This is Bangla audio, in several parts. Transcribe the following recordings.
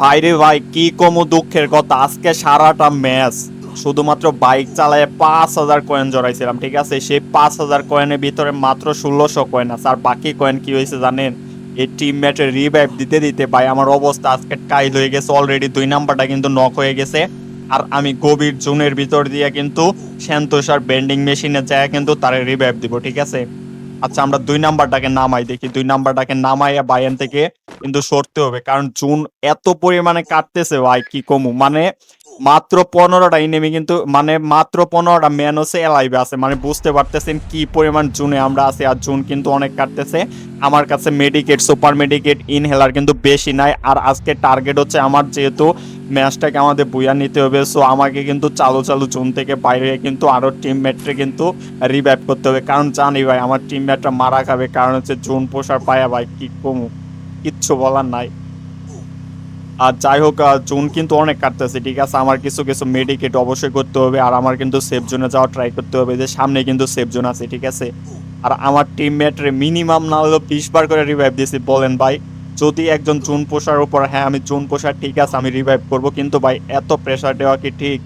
ভাইরে ভাই, কি কমু দুঃখের কথা? আজকে সারাটা ম্যাচ। শুধুমাত্র বাইক চালায় পাঁচ হাজার কয়েন জড়াইছিলাম, ঠিক আছে? সেই পাঁচ হাজার কয়েনের ভিতরে মাত্র ষোলোশো কয়েন আছে। আর বাকি কয়েন কি হয়েছে জানেন? এই টিম ম্যাচের রিভাইভ দিতে দিতে ভাই, আমার অবস্থা আজকে কাইল হয়ে গেছে। অলরেডি দুই নাম্বারটা কিন্তু নক হয়ে গেছে। আর আমি গভীর জুনের ভিতর দিয়ে কিন্তু সেন্তোষার বেন্ডিং মেশিনে যায় কিন্তু তারে রিভাইভ দিব, ঠিক আছে? আচ্ছা আমরা দুই নাম্বারটাকে নামাই দেখি। দুই নাম্বারটাকে নামাইয়া বাইন থেকে কিন্তু সরতে হবে, কারণ জুন এত পরিমাণে কাটতেছে, ভাই, কি কমু? মানে মাত্র পনেরোটা ইনেমি কিন্তু মানে মাত্র পনেরোটা ম্যান হচ্ছে এলাইভে আছে। মানে বুঝতে পারতেছেন কি পরিমাণ জুনে আমরা আছি, আর জুন কিন্তু অনেক কাটতেছে। আমার কাছে মেডিকেট সুপার মেডিকেট ইনহেলার কিন্তু বেশি নাই, আর আজকে টার্গেট হচ্ছে আমার যেহেতু ম্যাচটাকে আমাদের বুয়া নিতে হবে সো আমাকে কিন্তু চালু চালু জুন থেকে বাইরে কিন্তু আরও টিম মেটরে কিন্তু রিভাইভ করতে হবে। কারণ জানি ভাই, আমার টিম মেটরা মারা খাবে, কারণ হচ্ছে জুন পোষার পায়া, ভাই, কি কমু? কিচ্ছু বলার নাই। আর যাই হোক জুন কিন্তু অনেক কাটতেছে, ঠিক আছে? আমার কিছু কিছু মেডিকেট অবশ্যই করতে হবে, আর আমার কিন্তু সেফ জোনে যাওয়া ট্রাই করতে হবে, যে সামনে কিন্তু সেফ জোন আছে, ঠিক আছে? আর আমার টিমমেটরে মিনিমাম না হলেও বিশ বার করে রিভাইভ দিয়েছি, বলেন ভাই। যদি একজন জুন পোষার উপর হ্যাঁ আমি জুন পোষার ঠিক আছে, আমি রিভাইভ করব, কিন্তু ভাই, এত প্রেসার দেওয়া কি ঠিক?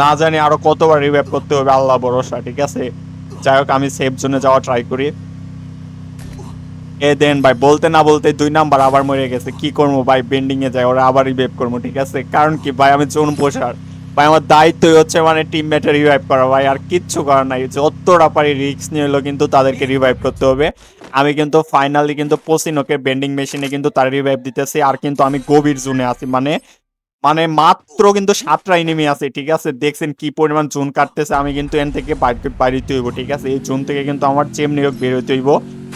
না জানি আরও কতবার রিভাইভ করতে হবে, আল্লাহ ভরসা, ঠিক আছে? যাই হোক, আমি সেফ জোনে যাওয়া ট্রাই করি। এ দেন ভাই, বলতে না বলতে দুই নাম্বার আবার মরে গেছে। কি করব ভাই বেন্ডিং এ যায়, ওরা আবার রিভাইভ করব, ঠিক আছে? কারণ কি ভাই, আমি জোন পোষার ভাই, আমার দায়িত্বই হচ্ছে মানে টিম মেটে রিভাইভ করা ভাই, আর কিচ্ছু করার নাই। যতটা পারি রিস্ক নিয়ে হলো কিন্তু তাদেরকে রিভাইভ করতে হবে। আমি কিন্তু ফাইনালি কিন্তু পসিনোকে বেন্ডিং মেশিনে কিন্তু তার রিভাইভ দিতেছি, আর কিন্তু আমি গভীর জোনে আছি। মানে মানে মাত্র কিন্তু সাতটা এনিমি আছে, ঠিক আছে? দেখছেন কি পরিমাণ জুন কাটতেছে, আমি কিন্তু এন থেকে বাড়িতে হইব, ঠিক আছে? এই জুন থেকে কিন্তু আমার চেম নিয়োগ বের হইতে হইব।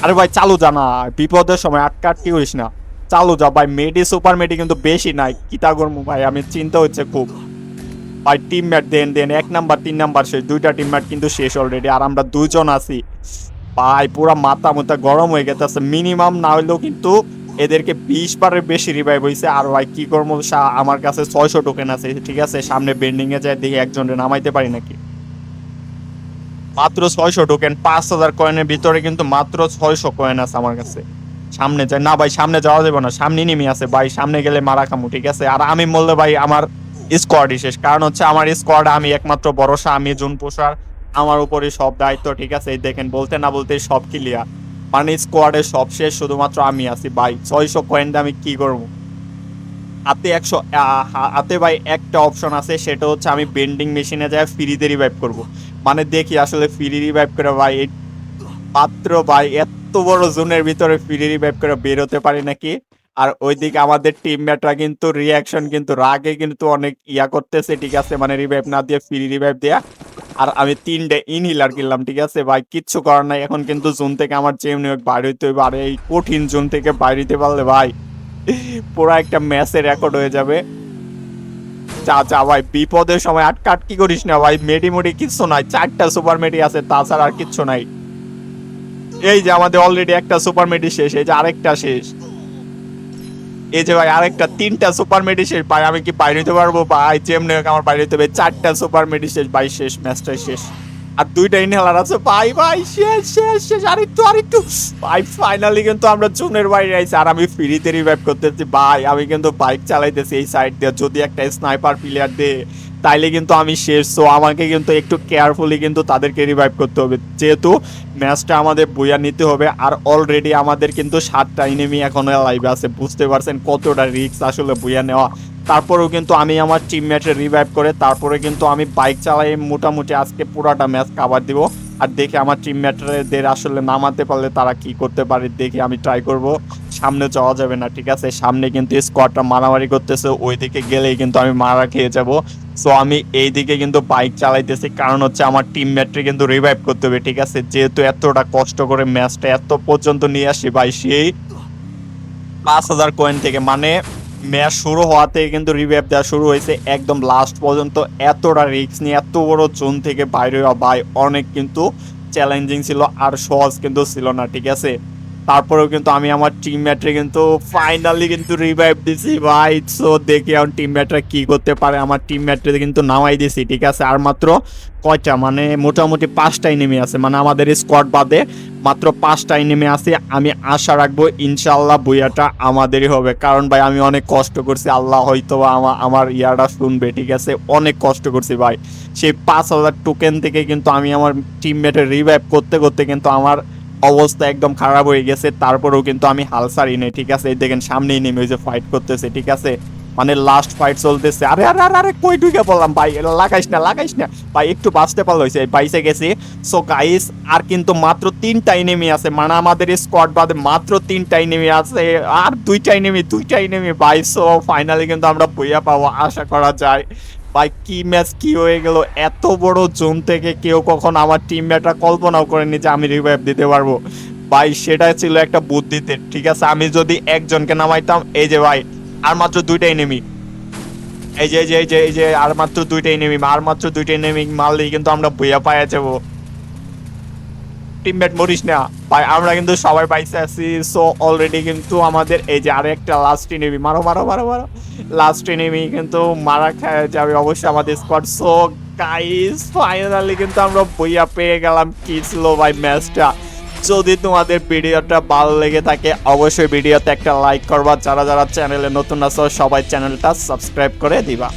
আরে ভাই, চালু জানা বিপদের সময় আটকা আটকি করিস না। চালু যা, ভাই, মেডি, সুপার মেডি কিন্তু বেশি নাই। কিতা করব ভাই, আমি চিন্তা হচ্ছে খুব। ভাই টিম ম্যাট দেন দেন, এক নাম্বার, তিন নাম্বার শেষ দুইটা টিম ম্যাট কিন্তু শেষ অলরেডি আর আমরা দুইজন আছি। ভাই, পুরা মাথা মুথা গরম হয়ে গেছে মিনিমাম না হইলেও কিন্তু এদেরকে বিশ বারের বেশি রিভাইভ হয়েছে আর ভাই, কি করব আমার কাছে ছয়শো টোকেন আছে, ঠিক আছে? সামনে বেন্ডিংয়ে যায়, দেখি একজনের নামাইতে পারি নাকি? মাত্র ছয়শো টোকেন পাঁচ হাজার কয়েনের ভিতরে কিন্তু মাত্র ছয়শো কয়েন আছে আমার কাছে। সামনে যায় না ভাই, সামনে যাওয়া যাবে না, সামনে নেমে আছে ভাই, সামনে গেলে মারা খামু, ঠিক আছে? আর আমি বললে ভাই, আমার স্কোয়াডই শেষ। কারণ হচ্ছে আমার স্কোয়াড আমি একমাত্র ভরসা, আমি জুন পোষার, আমার উপরে সব দায়িত্ব, ঠিক আছে? এই দেখেন, বলতে না বলতে সব ক্লিয়ার মানে স্কোয়াডে সব শেষ, শুধুমাত্র আমি আছি ভাই। ছয়শো কয়েন আমি কি করব? হাতে একশো হাতে ভাই একটা অপশন আছে, সেটা হচ্ছে আমি বেন্ডিং মেশিনে যাই ফ্রিতে রিভাইভ করব। মানে দেখি আসলে ফ্রি রিভাইভ করে ভাই মাত্র ভাই এত বড় জোনের ভিতরে ফ্রি রিভাইভ করে বের হতে পারি নাকি? আর ওইদিকে আমাদের টিম টিমমেটরা কিন্তু রিয়াকশন কিন্তু, রাগে কিন্তু অনেক ইয়া করতেছে, ঠিক আছে? মানে রিভাইভ না দিয়ে ফ্রি রিভাইভ দেয়া। আর আমি তিনটে ইনহিলার কিনলাম, ঠিক আছে? ভাই, কিচ্ছু করার নাই। এখন কিন্তু জুন থেকে আমার হইতে হবে আর, এই কঠিন জুন থেকে হইতে পারলে ভাই পুরো একটা ম্যাচের রেকর্ড হয়ে যাবে। চা চা ভাই, বিপদের সময় আটকা আটকি করিস না ভাই? মেডি মুডি কিচ্ছু নাই, চারটা সুপার মেডি আছে, তাছাড়া আর কিচ্ছু নাই। এই যে আমাদের অলরেডি একটা সুপার মেডি শেষ, এই যে আরেকটা শেষ। এই যে ভাই, আরেকটা, তিনটা সুপার মেডি শেষ। ভাই, আমি কি বাইরে হতে পারব? ভাই, যেমনি আমার বাইরে হতে হবে। চারটা সুপার মেডি শেষ, ভাই, শেষ, ম্যাচটাই শেষ। আর দুইটা ইনহেলার আছে। ভাই শেষ শেষ শেষ, আরেকটু আরেকটু। ভাই ফাইনালি কিন্তু আমরা জুনের বাইরে আইছি আর আমি ফ্রিতে রিভাইভ করতেছি। আমি কিন্তু বাইক চালাইতেছি এই সাইড দিয়ে। যদি একটা স্নাইপার প্লেয়ার দে তাইলে কিন্তু আমি শেষ। সো আমাকে কিন্তু একটু কেয়ারফুলি কিন্তু তাদেরকে রিভাইভ করতে হবে। যেহেতু ম্যাচটা আমাদের বইয়া নিতে হবে আর অলরেডি আমাদের কিন্তু সাতটা ইনেমি এখনও লাইভে আছে। বুঝতে পারছেন কতটা রিস্ক আসলে বইয়া নেওয়া। তারপরেও কিন্তু আমি আমার টিমমেটে রিভাইভ করে, তারপরে কিন্তু আমি বাইক চালাই মোটামুটি আজকে পুরাটা ম্যাচ কাভার দিব। আর দেখে আমার টিমমেটদের আসলে নামাতে পারলে তারা কি করতে পারে, দেখে আমি ট্রাই করব। সামনে যাওয়া যাবে না, ঠিক আছে? সামনে কিন্তু স্কোয়াডটা মারামারি করতেছে ওই দিকে গেলেই কিন্তু আমি মারা খেয়ে যাব। সো আমি এই দিকে কিন্তু বাইক চালাইতেছি, কারণ হচ্ছে আমার টিম টিমমেটকে কিন্তু রিভাইভ করতে হবে, ঠিক আছে? যেহেতু এতটা কষ্ট করে ম্যাচটা এত পর্যন্ত নিয়ে আসি ভাই, সেই পাঁচ হাজার কয়েন থেকে মানে ম্যাচ শুরু হওয়াতে কিন্তু রিভাইভ দেওয়া শুরু হয়েছে। একদম লাস্ট পর্যন্ত এতটা রিক্স নিয়ে, এত বড় জোন থেকে বাইরে ভাই, অনেক কিন্তু চ্যালেঞ্জিং ছিল আর সহজ কিন্তু ছিল না, ঠিক আছে? তারপরেও কিন্তু আমি আমার টিম টিমমেটরে কিন্তু ফাইনালি কিন্তু রিভাইভ দিছি। ভাই সো দেখি এখন টিম টিমমেটরা কি করতে পারে। আমার টিম টিমমেটরে কিন্তু নামাই দিছি, ঠিক আছে? আর মাত্র কয়টা? মানে মোটামুটি পাঁচটা এনিমি আছে। মানে আমাদের স্কোয়াড বাদে মাত্র পাঁচটা এনিমি আছে। আমি আশা রাখব ইনশাল্লাহ বইয়াটা আমাদেরই হবে। কারণ ভাই, আমি অনেক কষ্ট করছি। আল্লাহ হয়তো বা আমা- আমার ইয়াটা শুনবে, ঠিক আছে? অনেক কষ্ট করছি ভাই। সেই পাঁচ হাজার টোকেন থেকে কিন্তু আমি আমার টিম টিমমেটের রিভাইভ করতে করতে কিন্তু আমার অবস্থা একদম খারাপ হয়ে গেছে। তারপরেও কিন্তু আমি হাল ছাড়ি নেই, ঠিক আছে? এই দেখেন, সামনেই নেমে যে ফাইট করতেছে, ঠিক আছে? মানে লাস্ট ফাইট চলতেছে। আরে আরে আরে আরে, কই ঢুকে বললাম ভাই? লাগাইস না লাগাইস না। ভাই, একটু বাঁচতে পারল হয়েছে বাইসে গেছি। সো গাইস আর কিন্তু মাত্র তিনটা এনিমি আছে। মানে আমাদের স্কোয়াড বাদে মাত্র তিনটা এনিমি আছে, আর দুইটা এনিমি দুইটা এনিমি ভাই। সো ফাইনালি কিন্তু আমরা বইয়া পাবো, আশা করা যায়। ভাই, কি ম্যাচ কি হয়ে গেল? এত বড় জোন থেকে কেউ কখন আমার টিমমেটরা কল্পনাও করেনি যে আমি রিভাইভ দিতে পারব। ভাই সেটা ছিল একটা বুদ্ধিতে, ঠিক আছে? আমি যদি একজনকে নামাইতাম, এই যে ভাই, আর মাত্র দুইটা এনিমি এই যে এই যে এই যে যে, আর মাত্র দুইটা এনিমি আর মাত্র দুইটা এনিমি মারলেই কিন্তু আমরা বইয়া পাইয়া যাব। টিমমেট মরিস না। ভাই, আমরা কিন্তু সবাই পাইছে আছি সো অলরেডি কিন্তু আমাদের এই যে আরেকটা লাস্ট এনিমি মারো মারো মারো মারো। লাস্ট এনিমি কিন্তু মারা খায় যাবে অবশ্যই আমাদের স্কোয়াড সো গাইস ফাইনালি কিন্তু আমরা বইয়া পেয়ে গেলাম কি ছিল ভাই ম্যাচটা যদি তোমাদের ভিডিওটা ভালো লেগে থাকে, অবশ্যই ভিডিওতে একটা লাইক করবা। যারা যারা চ্যানেলে নতুন আছো, সবাই চ্যানেলটা সাবস্ক্রাইব করে দিবা।